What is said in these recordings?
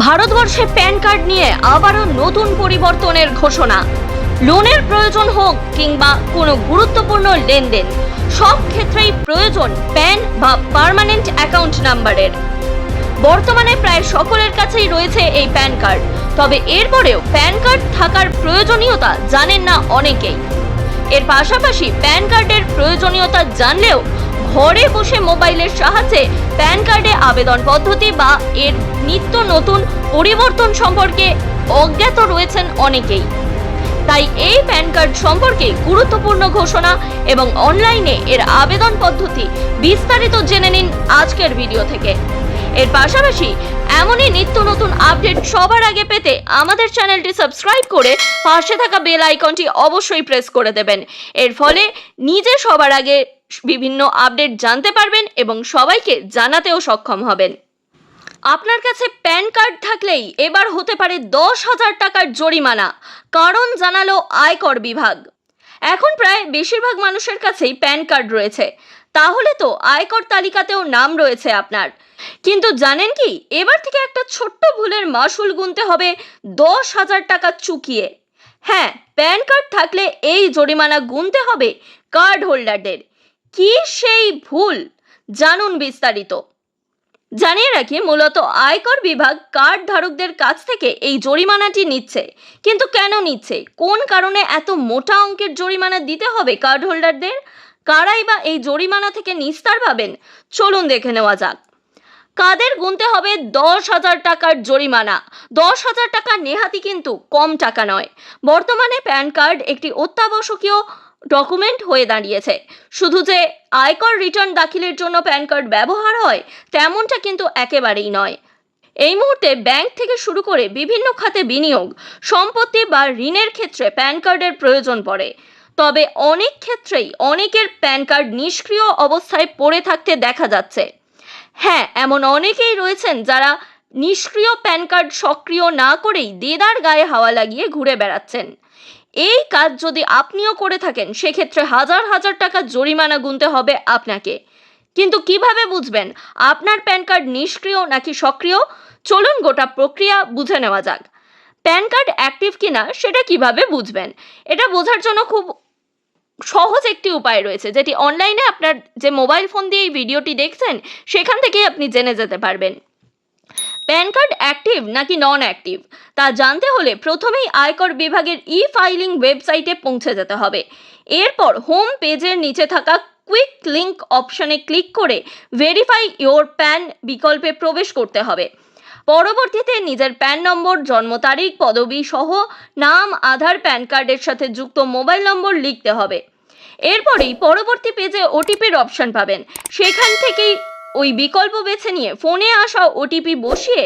ভারতবর্ষে pan card নিয়ে আবারও নতুন পরিবর্তনের ঘোষণা। লোনের প্রয়োজন হোক কিংবা কোনো গুরুত্বপূর্ণ লেনদেন, সব ক্ষেত্রেই প্রয়োজন প্যান বা পার্মানেন্ট অ্যাকাউন্ট নাম্বারের। বর্তমানে প্রায় সকলের কাছেই রয়েছে এই প্যান কার্ড, তবে এরপরেও প্যান কার্ড থাকার প্রয়োজনীয়তা জানেন না অনেকেই। এর পাশাপাশি প্যান কার্ডের প্রয়োজনীয়তা জানলেও ঘরে বসে মোবাইলের সাহায্যে প্যান কার্ডে আবেদন পদ্ধতি বা এর নিত্য নতুন পরিবর্তন সম্পর্কে অজ্ঞাত রয়েছেন অনেকেই। তাই এই প্যান কার্ড সম্পর্কে গুরুত্বপূর্ণ ঘোষণা এবং অনলাইনে এর আবেদন পদ্ধতি বিস্তারিত জেনে নিন আজকের ভিডিও থেকে। এর পাশাপাশি এমনই নিত্য নতুন আপডেট সবার আগে পেতে আমাদের চ্যানেলটি সাবস্ক্রাইব করে পাশে থাকা বেল আইকনটি অবশ্যই প্রেস করে দেবেন। এর ফলে নিজে সবার আগে বিভিন্ন আপডেট জানতে পারবেন এবং সবাইকে জানাতেও সক্ষম হবেন। আপনার কাছে প্যান কার্ড থাকলেই এবার হতে পারে দশ হাজার টাকার জরিমানা। কারণ জানালো আয়কর বিভাগ। এখন প্রায় বেশিরভাগ মানুষের কাছেই প্যান কার্ড রয়েছে। তাহলে তো আয়কর তালিকাতেও নাম রয়েছে আপনার। কিন্তু জানেন কি, এবার থেকে একটা ছোট্ট ভুলের মাসুল গুনতে হবে দশ হাজার টাকা চুকিয়ে। হ্যাঁ প্যান কার্ড থাকলে এই জরিমানা গুনতে হবে কার্ড হোল্ডারদের। কি সেই ভুল? জানুন বিস্তারিত। জানিয়ে রাখি, মূলত আয়কর বিভাগ কার্ড ধারকদের কাছ থেকে এই জরিমানাটি নিচ্ছে। কিন্তু কেন নিচ্ছে? কোন কারণে এত মোটা অঙ্কের জরিমানা দিতে হবে কার্ড হোল্ডারদের? কারাই বা এই জরিমানা থেকে নিস্তার পাবেন? চলুন দেখে নেওয়া যাক। কাদের গুনতে হবে দশ হাজার টাকার জরিমানা? দশ হাজার টাকা নেহাতি কিন্তু কম টাকা নয়। বর্তমানে প্যান কার্ড একটি অত্যাবশ্যকীয় ডকুমেন্ট হয়ে দাঁড়িয়েছে। শুধু যে আয়কর রিটার্ন দাখিলের জন্য প্যান কার্ড ব্যবহার হয়, তেমনটা কিন্তু একেবারেই নয়। এই মুহূর্তে ব্যাংক থেকে শুরু করে বিভিন্ন খাতে বিনিয়োগ, সম্পত্তি বা ঋণের ক্ষেত্রে প্যান কার্ডের প্রয়োজন পড়ে। তবে অনেক ক্ষেত্রেই অনেকের প্যান কার্ড নিষ্ক্রিয় অবস্থায় পড়ে থাকতে দেখা যাচ্ছে। হ্যাঁ এমন অনেকেই রয়েছেন যারা নিষ্ক্রিয় প্যান কার্ড সক্রিয় না করেই দেদার গায়ে হাওয়া লাগিয়ে ঘুরে বেড়াচ্ছেন। এই কাজ যদি আপনিও করে থাকেন, সেক্ষেত্রে হাজার হাজার টাকা জরিমানা গুনতে হবে আপনাকে। কিন্তু কীভাবে বুঝবেন আপনার প্যান কার্ড নিষ্ক্রিয় নাকি সক্রিয়? চলুন গোটা প্রক্রিয়া বুঝে নেওয়া যাক। প্যান কার্ড অ্যাক্টিভ কিনা, সেটা কীভাবে বুঝবেন? এটা বোঝার জন্য খুব সহজ একটি উপায় রয়েছে, যেটি অনলাইনে আপনার যে মোবাইল ফোন দিয়ে এই ভিডিওটি দেখছেন, সেখান থেকেই আপনি জেনে যেতে পারবেন। প্যান কার্ড অ্যাক্টিভ নাকি নন অ্যাক্টিভ তা জানতে হলে প্রথমেই আয়কর বিভাগের ই ফাইলিং ওয়েবসাইটে পৌঁছে যেতে হবে। এরপর হোম পেজের নিচে থাকা কুইক লিঙ্ক অপশনে ক্লিক করে ভেরিফাই ইওর প্যান বিকল্পে প্রবেশ করতে হবে। পরবর্তীতে নিজের প্যান নম্বর, জন্ম তারিখ, পদবি সহ নাম, আধার প্যান কার্ডের সাথে যুক্ত মোবাইল নম্বর লিখতে হবে। এরপরেই পরবর্তী পেজে ওটিপির অপশন পাবেন। সেখান থেকেই ওই বিকল্প বেছে নিয়ে ফোনে আসা ওটিপি বসিয়ে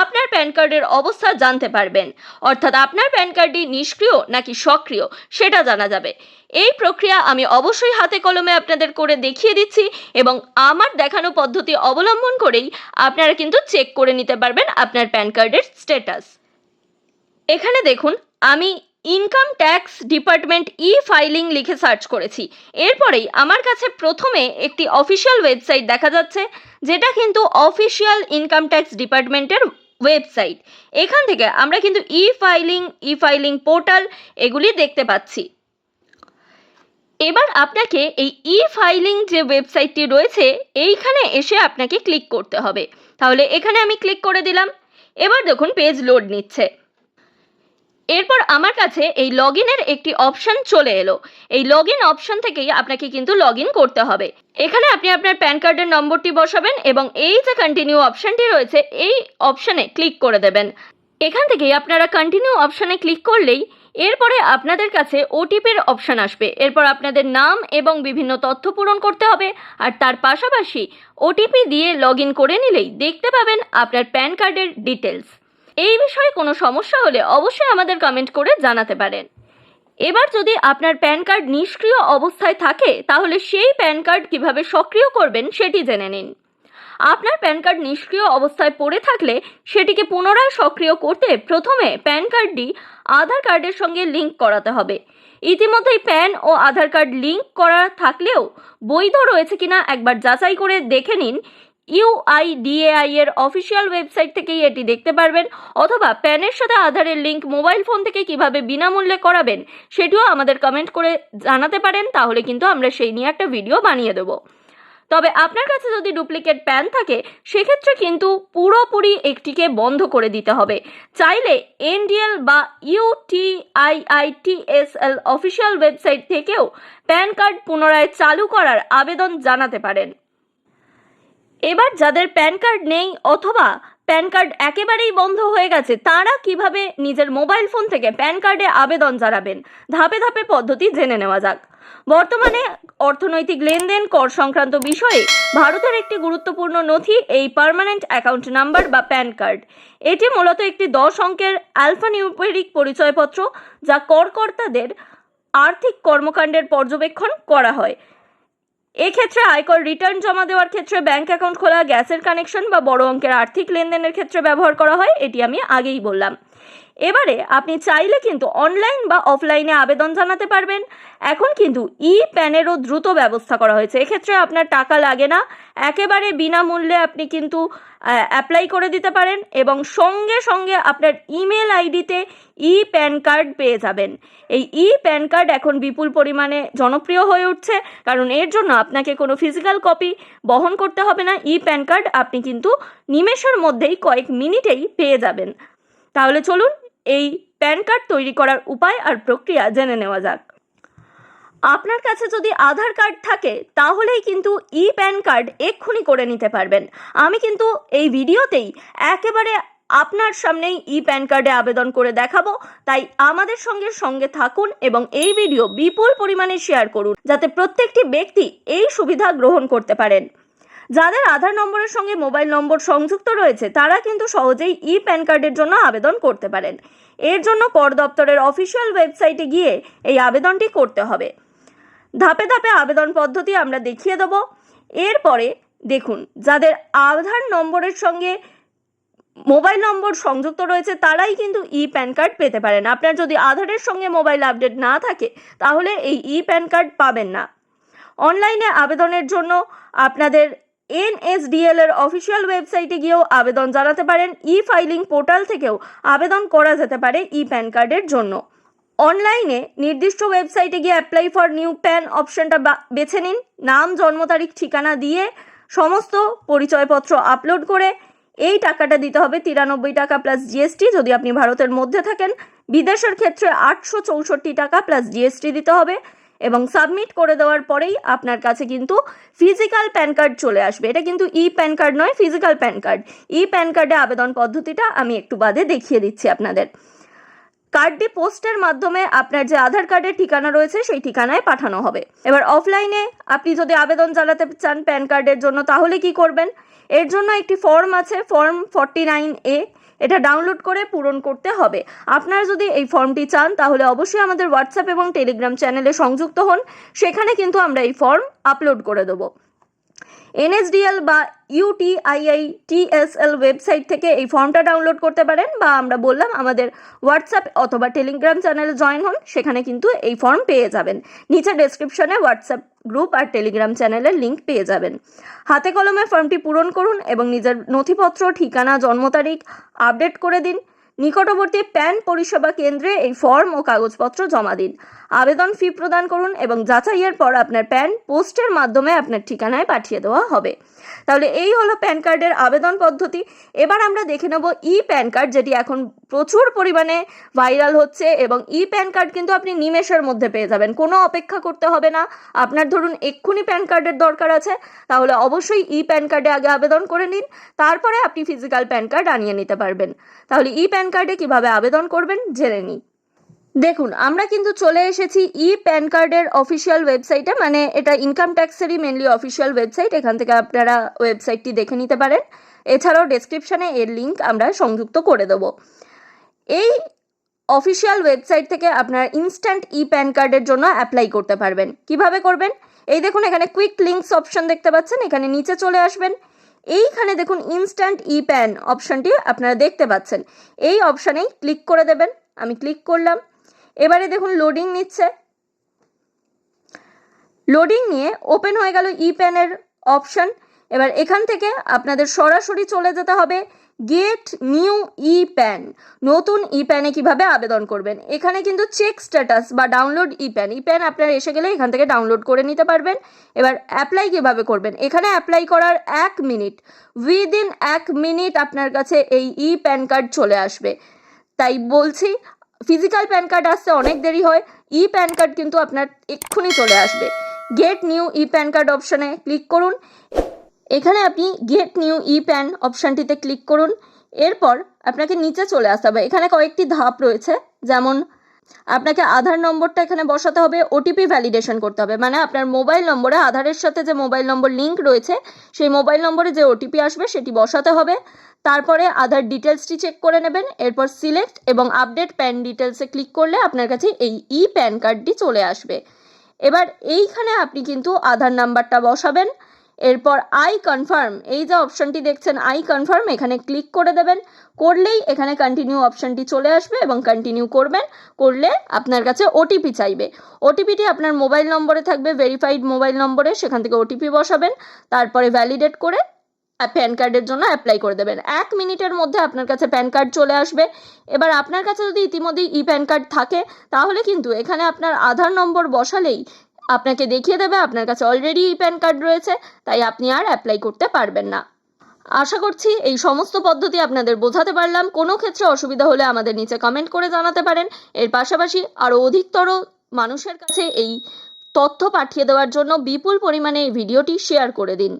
আপনার প্যান কার্ডের অবস্থা জানতে পারবেন। অর্থাৎ আপনার প্যান কার্ডটি নিষ্ক্রিয় নাকি সক্রিয়, সেটা জানা যাবে। এই প্রক্রিয়া আমি অবশ্যই হাতে কলমে আপনাদের করে দেখিয়ে দিচ্ছি এবং আমার দেখানো পদ্ধতি অবলম্বন করেই আপনারা কিন্তু চেক করে নিতে পারবেন আপনার প্যান কার্ডের স্ট্যাটাস। এখানে দেখুন, আমি income tax department e filing লিখে সার্চ করেছি। এরপরেই আমার কাছে প্রথমে একটি অফিসিয়াল ওয়েবসাইট দেখা যাচ্ছে, যেটা কিন্তু অফিসিয়াল ইনকাম ট্যাক্স ডিপার্টমেন্টের ওয়েবসাইট এখান থেকে আমরা কিন্তু e filing e filing portal এগুলি দেখতে পাচ্ছি। এবার আপনাকে এই ই ফাইলিং যে ওয়েবসাইটটি রয়েছে, এইখানে এসে আপনাকে ক্লিক করতে হবে। তাহলে এখানে আমি ক্লিক করে দিলাম। এবার দেখুন পেজ লোড নিচ্ছে। এরপর আমার কাছে এই লগ ইনের একটি অপশন চলে এলো। এই লগ ইন অপশন থেকেই আপনাকে কিন্তু লগ ইন করতে হবে। এখানে আপনি আপনার প্যান কার্ডের নম্বরটি বসাবেন এবং এই যে কন্টিনিউ অপশনটি রয়েছে, এই অপশনে ক্লিক করে দেবেন। এখান থেকেই আপনারা কন্টিনিউ অপশনে ক্লিক করলেই এরপরে আপনাদের কাছে ওটিপির অপশান আসবে। এরপর আপনাদের নাম এবং বিভিন্ন তথ্য পূরণ করতে হবে আর তার পাশাপাশি ওটিপি দিয়ে লগ ইন করে নিলেই দেখতে পাবেন আপনার প্যান কার্ডের ডিটেলস এই বিষয়ে কোনো সমস্যা হলে অবশ্যই আমাদের কমেন্ট করে জানাতে পারেন। এবার যদি আপনার প্যান কার্ড নিষ্ক্রিয় অবস্থায় থাকে, তাহলে সেই প্যান কার্ড কীভাবে সক্রিয় করবেন সেটি জেনে নিন। আপনার প্যান কার্ড নিষ্ক্রিয় অবস্থায় পড়ে থাকলে সেটিকে পুনরায় সক্রিয় করতে প্রথমে প্যান কার্ডটি আধার কার্ডের সঙ্গে লিংক করাতে হবে। ইতিমধ্যেই প্যান ও আধার কার্ড লিংক করা থাকলেও বৈধ রয়েছে কিনা একবার যাচাই করে দেখে নিন। ইউআইডিএআই এর অফিসিয়াল ওয়েবসাইট থেকেই এটি দেখতে পারবেন, অথবা প্যানের সাথে আধারের লিঙ্ক মোবাইল ফোন থেকে কীভাবে বিনামূল্যে করাবেন, সেটিও আমাদের কমেন্ট করে জানাতে পারেন, তাহলে কিন্তু আমরা সেই নিয়ে একটা ভিডিও বানিয়ে দেবো। তবে আপনার কাছে যদি ডুপ্লিকেট প্যান থাকে, সেক্ষেত্রে কিন্তু পুরোপুরি একটিকে বন্ধ করে দিতে হবে। চাইলে এনডিএল বা ইউটিআইআইটিএসএল অফিসিয়াল ওয়েবসাইট থেকেও প্যান কার্ড পুনরায় চালু করার আবেদন জানাতে পারেন। এবার যাদের প্যান কার্ড নেই অথবা প্যান কার্ড একেবারেই বন্ধ হয়ে গেছে, তারা কীভাবে নিজের মোবাইল ফোন থেকে প্যান কার্ডে আবেদন জানাবেন? ধাপে ধাপে পদ্ধতি জেনে নেওয়া যাক। বর্তমানে অর্থনৈতিক লেনদেন, কর সংক্রান্ত বিষয়ে ভারতের একটি গুরুত্বপূর্ণ নথি এই পার্মানেন্ট অ্যাকাউন্ট নাম্বার বা প্যান কার্ড। এটি মূলত একটি দশ অঙ্কের অ্যালফানিউমেরিক পরিচয়পত্র যা করকর্তাদের আর্থিক কর্মকাণ্ডের পর্যবেক্ষণ করা হয়। এক্ষেত্রে আয়কর রিটার্ন জমা দেওয়ার ক্ষেত্রে ব্যাংক অ্যাকাউন্ট খোলা, গ্যাসের কানেকশন বা বড় অঙ্কের আর্থিক লেনদেনের ক্ষেত্রে ব্যবহার করা হয়, এটি আমি আগেই বললাম। এবারে আপনি চাইলে কিন্তু অনলাইন বা অফলাইনে আবেদন জানাতে পারবেন। এখন কিন্তু ই প্যানেরও দ্রুত ব্যবস্থা করা হয়েছে। এক্ষেত্রে আপনার টাকা লাগে না। একেবারে বিনামূল্যে আপনি কিন্তু অ্যাপ্লাই করে দিতে পারেন এবং সঙ্গে সঙ্গে আপনার ইমেল আইডিতে ই প্যান কার্ড পেয়ে যাবেন। এই ই প্যান কার্ড এখন বিপুল পরিমাণে জনপ্রিয় হয়ে উঠছে, কারণ এর জন্য আপনাকে কোনো ফিজিক্যাল কপি বহন করতে হবে না। ই প্যান কার্ড আপনি কিন্তু নিমেষের মধ্যেই কয়েক মিনিটেই পেয়ে যাবেন। তাহলে চলুন এই প্যান কার্ড তৈরি করার উপায় আর প্রক্রিয়া জেনে নেওয়া যাক। আপনার কাছে যদি আধার কার্ড থাকে, তাহলেই কিন্তু ই প্যান কার্ড এক্ষুনি করে নিতে পারবেন। আমি কিন্তু এই ভিডিওতেই একেবারে আপনার সামনেই ই প্যান কার্ডে আবেদন করে দেখাবো। তাই আমাদের সঙ্গে সঙ্গে থাকুন এবং এই ভিডিও বিপুল পরিমাণে শেয়ার করুন, যাতে প্রত্যেকটি ব্যক্তি এই সুবিধা গ্রহণ করতে পারেন। যাদের আধার নম্বরের সঙ্গে মোবাইল নম্বর সংযুক্ত রয়েছে, তারা কিন্তু সহজেই ই প্যান কার্ডের জন্য আবেদন করতে পারেন। এর জন্য কর দপ্তরের অফিসিয়াল ওয়েবসাইটে গিয়ে এই আবেদনটি করতে হবে। ধাপে ধাপে আবেদন পদ্ধতি আমরা দেখিয়ে দেব। এরপরে দেখুন, যাদের আধার নম্বরের সঙ্গে মোবাইল নম্বর সংযুক্ত রয়েছে, তারাই কিন্তু ই প্যান কার্ড পেতে পারেন। আপনার যদি আধারের সঙ্গে মোবাইল আপডেট না থাকে, তাহলে এই ই প্যান কার্ড পাবেন না। অনলাইনে আবেদনের জন্য আপনাদের এনএসডিএল এর অফিসিয়াল ওয়েবসাইটে গিয়েও আবেদন জানাতে পারেন ই ফাইলিং পোর্টাল থেকেও আবেদন করা যেতে পারে ই প্যান কার্ডের জন্য। অনলাইনে নির্দিষ্ট ওয়েবসাইটে গিয়ে অ্যাপ্লাই ফর নিউ প্যান অপশনটা বেছে নিন, নাম, জন্ম তারিখ, ঠিকানা দিয়ে সমস্ত পরিচয়পত্র আপলোড করে এই টাকাটা দিতে হবে তিরানব্বই টাকা প্লাস জিএসটি যদি আপনি ভারতের মধ্যে থাকেন। বিদেশের ক্ষেত্রে আটশো চৌষট্টি টাকা প্লাস জিএসটি দিতে হবে। এবং সাবমিট করে দেওয়ার পরেই আপনার কাছে কিন্তু ফিজিক্যাল প্যান কার্ড চলে আসবে। এটা কিন্তু ই প্যান কার্ড নয় physical PAN card e PAN কার্ডে আবেদন পদ্ধতিটা আমি একটু বাদে দেখিয়ে দিচ্ছি আপনাদের। কার্ডটি পোস্টের মাধ্যমে আপনার যে আধার কার্ডের ঠিকানা রয়েছে, সেই ঠিকানায় পাঠানো হবে। এবার অফলাইনে আপনি যদি আবেদন চালাতে চান প্যান কার্ডের জন্য, তাহলে কি করবেন? এর জন্য একটি ফর্ম আছে ফর্ম ফর্টি নাইন এ এটা ডাউনলোড করে পূরণ করতে হবে। আপনারা যদি এই ফর্মটি চান, তাহলে অবশ্যই আমাদের হোয়াটসঅ্যাপ এবং টেলিগ্রাম চ্যানেলে সংযুক্ত হন। সেখানে কিন্তু আমরা এই ফর্ম আপলোড করে দেবো। এনএসডিএল বা ইউটিআইআইটিএসএল ওয়েবসাইট থেকে এই ফর্মটা ডাউনলোড করতে পারেন বা আমরা বললাম আমাদের হোয়াটসঅ্যাপ অথবা টেলিগ্রাম চ্যানেলে জয়েন হন, সেখানে কিন্তু এই ফর্ম পেয়ে যাবেন। নিচে ডেসক্রিপশনে হোয়াটসঅ্যাপ গ্রুপ আর টেলিগ্রাম চ্যানেলের লিঙ্ক পেয়ে যাবেন। হাতে কলমে ফর্মটি পূরণ করুন এবং নিজের নথিপত্র, ঠিকানা, জন্ম তারিখ আপডেট করে দিন। নিকটবর্তী প্যান পরিষেবা কেন্দ্রে এই ফর্ম ও কাগজপত্র জমা দিন। আবেদন ফি প্রদান করুন এবং যাচাইয়ের পর আপনার প্যান পোস্টের মাধ্যমে আপনার ঠিকানায় পাঠিয়ে দেওয়া হবে। তাহলে এই হলো প্যান কার্ডের আবেদন পদ্ধতি। এবার আমরা দেখে নেব ই প্যান কার্ড, যেটি এখন প্রচুর পরিমাণে ভাইরাল হচ্ছে এবং ই প্যান কার্ড কিন্তু আপনি নিমেষের মধ্যে পেয়ে যাবেন। কোনো অপেক্ষা করতে হবে না। আপনার ধরুন এক্ষুনি প্যান কার্ডের দরকার আছে, তাহলে অবশ্যই ই প্যান কার্ডে আগে আবেদন করে নিন। তারপরে আপনি ফিজিক্যাল প্যান কার্ড আনিয়ে নিতে পারবেন। তাহলে ই প্যান কার্ডে কীভাবে আবেদন করবেন জেনে নিই। দেখুন, আমরা কিন্তু চলে এসেছি ই প্যান কার্ডের অফিসিয়াল ওয়েবসাইটে মানে এটা ইনকাম ট্যাক্সেরই মেনলি অফিসিয়াল ওয়েবসাইট এখান থেকে আপনারা ওয়েবসাইটটি দেখে নিতে পারেন। এছাড়াও ডেসক্রিপশানে এর লিঙ্ক আমরা সংযুক্ত করে দেবো। এই অফিসিয়াল ওয়েবসাইট থেকে আপনারা ইনস্ট্যান্ট ই প্যান কার্ডের জন্য অ্যাপ্লাই করতে পারবেন। কীভাবে করবেন? এই দেখুন, এখানে কুইক লিঙ্কস অপশন দেখতে পাচ্ছেন, এখানে নিচে চলে আসবেন। এইখানে দেখুন ইনস্ট্যান্ট ই প্যান অপশানটি আপনারা দেখতে পাচ্ছেন। এই অপশানেই ক্লিক করে দেবেন। আমি ক্লিক করলাম। এবারে দেখুন লোডিং নিচ্ছে। লোডিং নিয়ে ওপেন হয়ে গেল ই প্যানের অপশান এবার এখান থেকে আপনাদের সরাসরি চলে যেতে হবে। গেট নিউ ই প্যান নতুন ই প্যানে কীভাবে আবেদন করবেন? এখানে কিন্তু চেক স্ট্যাটাস বা download e PAN e PAN আপনার এসে গেলে এখান থেকে ডাউনলোড করে নিতে পারবেন। এবার অ্যাপ্লাই কীভাবে করবেন? এখানে অ্যাপ্লাই করার এক মিনিট। উইদিন এক মিনিট আপনার কাছে এই ই প্যান কার্ড চলে আসবে। তাই বলছি, ফিজিক্যাল প্যান কার্ড আসতে অনেক দেরি হয়। ই প্যান কার্ড কিন্তু আপনার এক্ষুনি চলে আসবে। Get new e PAN card অপশানে ক্লিক করুন। এখানে আপনি গেট নিউ ই প্যান অপশানটিতে ক্লিক করুন। এরপর আপনাকে নিচে চলে আসতে হবে। এখানে কয়েকটি ধাপ রয়েছে। যেমন আপনাকে আধার নম্বরটা এখানে বসাতে হবে ওটিপি ভ্যালিডেশন করতে হবে। মানে আপনার মোবাইল নম্বরে আধারের সাথে যে মোবাইল নম্বর লিঙ্ক রয়েছে, সেই মোবাইল নম্বরে যে ওটিপি আসবে সেটি বসাতে হবে। তারপরে আধার ডিটেলসটি চেক করে নেবেন। এরপর সিলেক্ট এবং আপডেট প্যান ডিটেলসে ক্লিক করলে আপনার কাছে এই ই প্যান কার্ডটি চলে আসবে। এবার এইখানে আপনি কিন্তু আধার নাম্বারটা বসাবেন। এরপর আই কনফার্ম এই যে অপশনটি দেখছেন আই কনফার্ম এখানে ক্লিক করে দেবেন। করলেই এখানে কন্টিনিউ অপশনটি চলে আসবে এবং কন্টিনিউ করবেন। করলে আপনার কাছে ওটিপি চাইবে। ওটিপিটি আপনার মোবাইল নম্বরে থাকবে ভেরিফাইড মোবাইল নম্বরে, সেখান থেকে ওটিপি বসাবেন। তারপরে ভ্যালিডেট করে প্যান কার্ডের জন্য অ্যাপ্লাই করে দেবেন। এক মিনিটের মধ্যে আপনার কাছে প্যান কার্ড চলে আসবে। এবার আপনার কাছে যদি ইতিমধ্যেই ই প্যান কার্ড থাকে, তাহলে কিন্তু এখানে আপনার আধার নম্বর বসালেই আপনাকে দেখিয়ে দেবে আপনার কাছে অলরেডি ই প্যান কার্ড রয়েছে, তাই আপনি আর অ্যাপ্লাই করতে পারবেন না। আশা করছি এই সমস্ত পদ্ধতি আপনাদের বোঝাতে পারলাম। কোনো ক্ষেত্রে অসুবিধা হলে আমাদের নিচে কমেন্ট করে জানাতে পারেন। এর পাশাপাশি আরও অধিকতর মানুষের কাছে এই তথ্য পাঠিয়ে দেওয়ার জন্য বিপুল পরিমাণে এই ভিডিওটি শেয়ার করে দিন।